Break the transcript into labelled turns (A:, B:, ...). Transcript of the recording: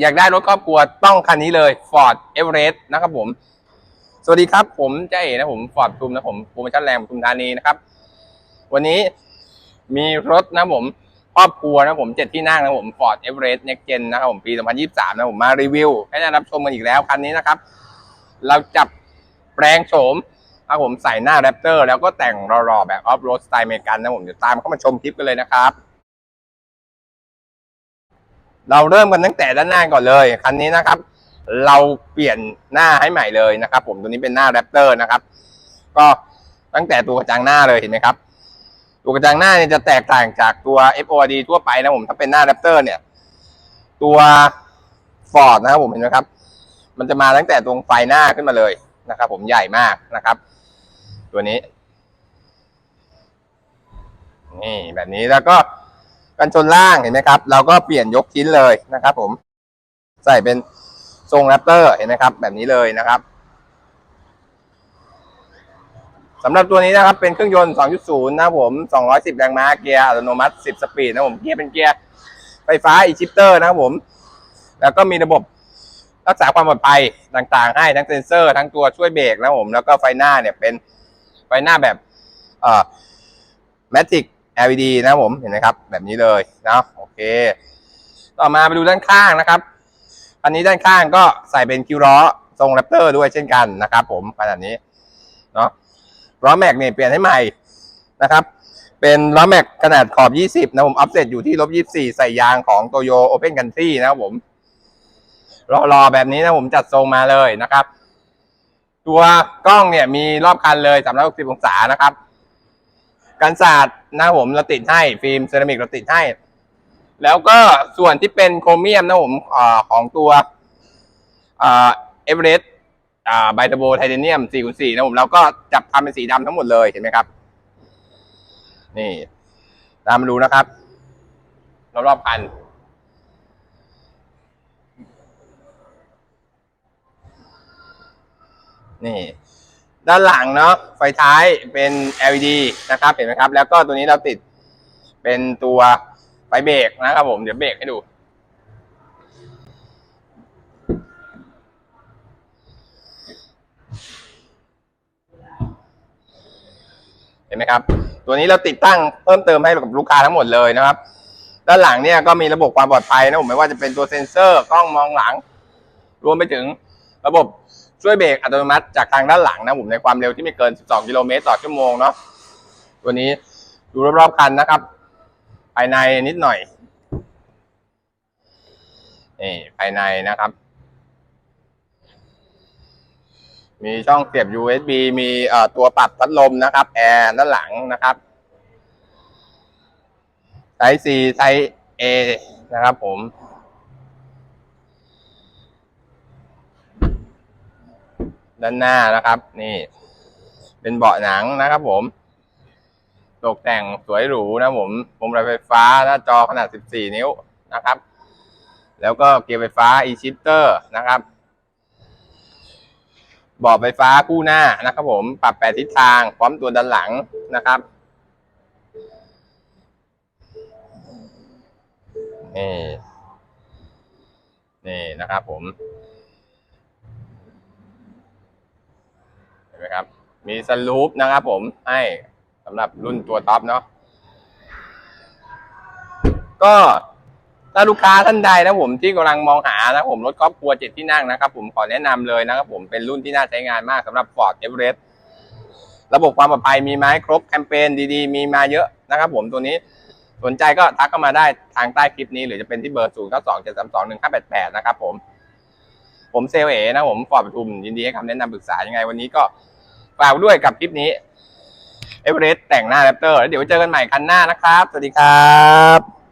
A: อยากได้รถครอบครัวต้องคันนี้เลย Ford Everest นะครับผม สวัสดีครับผมเจ้าเอ๋นะผม Ford ทุมนะผมภูมชันแรงปทุมธานีนะครับ วันนี้มีรถนะผมครอบครัวนะผมเจ็ดที่นั่งนะผม Ford Everest Next Gen นะครับผมปี 2023 นะผมมารีวิว ให้ได้รับชมกันอีกแล้วคันนี้นะครับ เราจับแปลงโฉมครับผมใส่หน้าแรปเตอร์แล้วก็แต่งรอๆแบบออฟโรดสไตล์เมกันนะผมเดี๋ยวตามเข้ามาชมคลิปกันเลยนะครับ เราเริ่มกันตั้งแต่ด้านหน้าก่อนเลยคันนี้นะครับ เราเปลี่ยนหน้าให้ใหม่เลยนะครับ ผมตัวนี้เป็นหน้าแรปเตอร์นะครับ ก็ตั้งแต่ตัวกระจังหน้าเลยเห็นไหมครับ ตัวกระจังหน้าเนี่ยจะแตกต่างจากตัว FORD ทั่วไปนะผมถ้าเป็นหน้าแรปเตอร์เนี่ย ตัวฟอร์ดนะครับผมเห็นไหมครับ มันจะมาตั้งแต่ตรงไฟหน้าขึ้นมาเลยนะครับ ผมใหญ่มากนะครับ ตัวนี้ นี่แบบนี้แล้วก็ กันชนล่างเห็นไหมครับ เราก็เปลี่ยนยกชิ้นเลยนะครับผมใส่เป็นทรงแรปเตอร์เห็นไหมครับ แบบนี้เลยนะครับสำหรับตัวนี้นะครับเป็นเครื่องยนต์ 2.0 นะผม 210 แรงม้าเกียร์อัตโนมัติ 10 สปีดนะผมเกียร์เป็นเกียร์ไฟฟ้าอีชิปเตอร์นะครับผม แล้วก็มีระบบรักษาความปลอดภัยต่างๆ ให้ทั้งเซ็นเซอร์ ทั้งตัวช่วยเบรกนะผม แล้วก็ไฟหน้าเนี่ยเป็นไฟหน้าแบบเอ่อ Matic LED นะครับผมเห็นไหมครับ แบบนี้เลยนะโอเค ต่อมาไปดูด้านข้างนะครับ อันนี้ด้านข้างก็ใส่เป็นคิวล้อทรงแรปเตอร์ด้วยเช่นกันนะครับผมขนาดนี้เนาะล้อแม็กเนี่ยเปลี่ยนให้ใหม่นะครับ เป็นล้อแม็กขนาดขอบ 20 นะผมอัพเซตอยู่ที่ลบ24 ใส่ยางของโตโยโอเพนกันทรีนะครับผมรอๆแบบนี้นะผมจัดทรงมาเลยนะครับ ตัวกล้องเนี่ยมีรอบคันเลย360องศานะครับ กันศาสตร์นะผมเราติดให้ฟิล์มเซรามิกเราติดให้ แล้วก็ส่วนที่เป็นโครเมียมนะผมอของตัวเอเวอเรสต์ไบเทโบไทเทเนียม404นะผมแล้วก็จับทำเป็นสีดำทั้งหมดเลยเห็นไหมครับ นี่ ตามมาดูนะครับ รอบๆคันนี่ ด้านหลังเนาะไฟท้ายเป็น LED นะครับเห็นไหมครับ แล้วก็ตัวนี้เราติดเป็นตัวไฟเบรกนะครับผมเดี๋ยวเบรกให้ดู เห็นไหมครับ ตัวนี้เราติดตั้งเพิ่มเติมให้กับลูกค้าทั้งหมดเลยนะครับ ด้านหลังเนี่ยก็มีระบบความปลอดภัยนะผมไม่ว่าจะเป็นตัวเซ็นเซอร์กล้องมองหลัง รวมไปถึง ระบบช่วยเบรกอัตโนมัติจากทางด้านหลังนะผมในความเร็วที่ไม่เกิน 12 กิโลเมตรต่อชั่วโมงเนาะตัวนี้ดูรอบๆคันนะครับ ภายในนิดหน่อยนี่ภายในนะครับ มีช่องเสียบ USB มีตัวปรับพัดลมนะครับแอร์ด้านหลังนะครับไซส์ C ไซส์ A นะครับผม ด้านหน้านะครับ นี่ เป็นเบาะหนังนะครับ ผม ตกแต่งสวยหรูนะผมพวงมาลัยไฟฟ้าหน้าจอขนาด 14 นิ้วนะครับ แล้วก็เกียร์ไฟฟ้า e-shifter นะครับเบาะไฟฟ้าคู่หน้านะครับผมปรับแปดทิศทางพร้อมตัวด้านหลังนะครับนี่นี่นะครับผม เห็ นไหมครับ มีสลูปนะครับผมให้สำหรับรุ่นตัวท็อปเนาะก็ถ้าลูกค้าท่านใดนะผมที่กำลังมองหานะผมรถครอบครัวเจ็ดที่นั่งนะครับ ผมขอแนะนำเลยนะครับ ผมเป็นรุ่นที่น่าใช้งานมากสำหรับ Ford Everest ระบบความปลอดภัยมีไหมครบแคมเปญดีๆ มีมาเยอะนะครับ ผมตัวนี้สนใจก็ทักเข้ามาได้ทางใต้คลิปนี้ หรือจะเป็นที่เบอร์ 0 9 2 7 3 2 1 5 8 8 นะครับผม ผมเซลลเอนะผมฟอร์ดปทุมยินดีให้คำแนะนำปรึกษายังไงวันนี้ก็ ฝากด้วยกับคลิปนี้เอเวอเรสต์แต่งหน้าแรปเตอร์แล้วเดี๋ยวเจอกันใหม่คันหน้านะครับ สวัสดีครับ